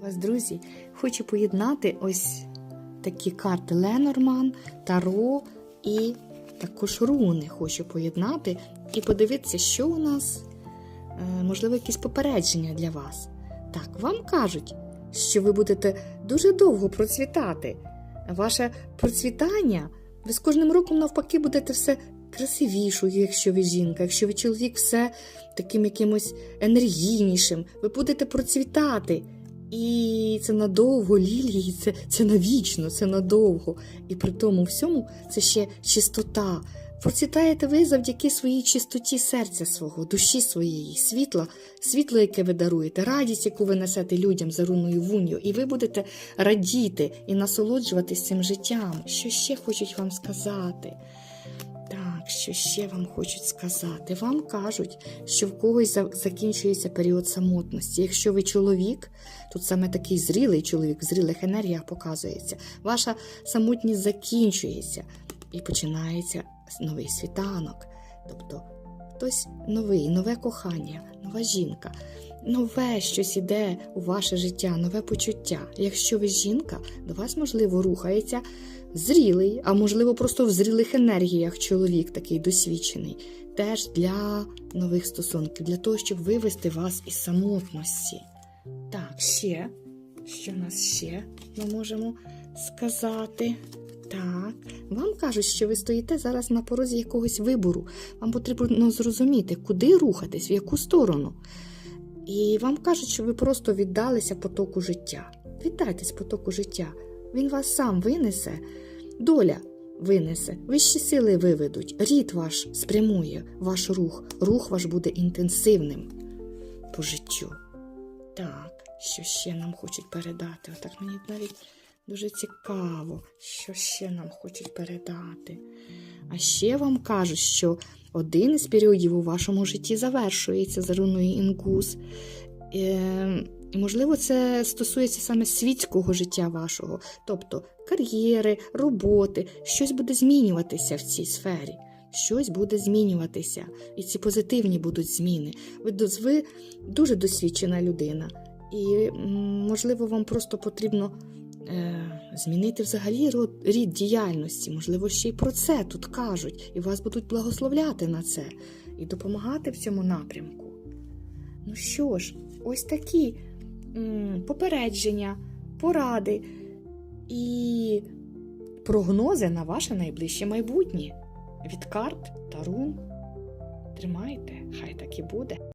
вас, друзі, хочу поєднати ось такі карти Ленорман, Таро і також руни хочу поєднати і подивитися, що у нас, е, можливо, якісь попередження для вас. Так, вам кажуть, що ви будете дуже довго процвітати. Ваше процвітання, ви з кожним роком навпаки будете все красивішою, якщо ви жінка, якщо ви чоловік, все таким якимось енергійнішим. Ви будете процвітати. І це надовго, лілії, це, це навічно, це надовго. І при тому всьому це ще чистота. Процвітаєте ви завдяки своїй чистоті серця свого, душі своєї, світла, світло, яке ви даруєте, радість, яку ви несете людям за руною вунью, і ви будете радіти і насолоджуватись цим життям. Що ще хочуть вам сказати? Що ще вам хочуть сказати? Вам кажуть, що в когось закінчується період самотності. Якщо ви чоловік, тут саме такий зрілий чоловік, в зрілих енергіях показується, ваша самотність закінчується і починається новий світанок. Тобто хтось новий, нове кохання, нова жінка, нове щось іде у ваше життя, нове почуття. Якщо ви жінка, до вас, можливо, рухається зрілий, а можливо, просто в зрілих енергіях чоловік такий досвідчений, теж для нових стосунків, для того, щоб вивести вас із самотності. Так, ще, що нас ще ми можемо сказати? Так, вам кажуть, що ви стоїте зараз на порозі якогось вибору. Вам потрібно зрозуміти, куди рухатись, в яку сторону. І вам кажуть, що ви просто віддалися потоку життя. Віддайтесь потоку життя. Він вас сам винесе, доля винесе, вищі сили виведуть, рід ваш спрямує ваш рух, рух ваш буде інтенсивним по життю. Так, що ще нам хочуть передати? Отак мені навіть дуже цікаво, що ще нам хочуть передати. А ще вам кажуть, що один із періодів у вашому житті завершується за руною інгус. Е, і, можливо, це стосується саме світського життя вашого, тобто кар'єри, роботи, щось буде змінюватися в цій сфері. Щось буде змінюватися, і ці позитивні будуть зміни. Ви, ви дуже досвідчена людина, і, можливо, вам просто потрібно змінити взагалі род, рід діяльності. Можливо, ще й про це тут кажуть, і вас будуть благословляти на це і допомагати в цьому напрямку. Ну що ж, ось такі м, попередження, поради і прогнози на ваше найближче майбутнє від карт та рун. Тримайте, хай так і буде.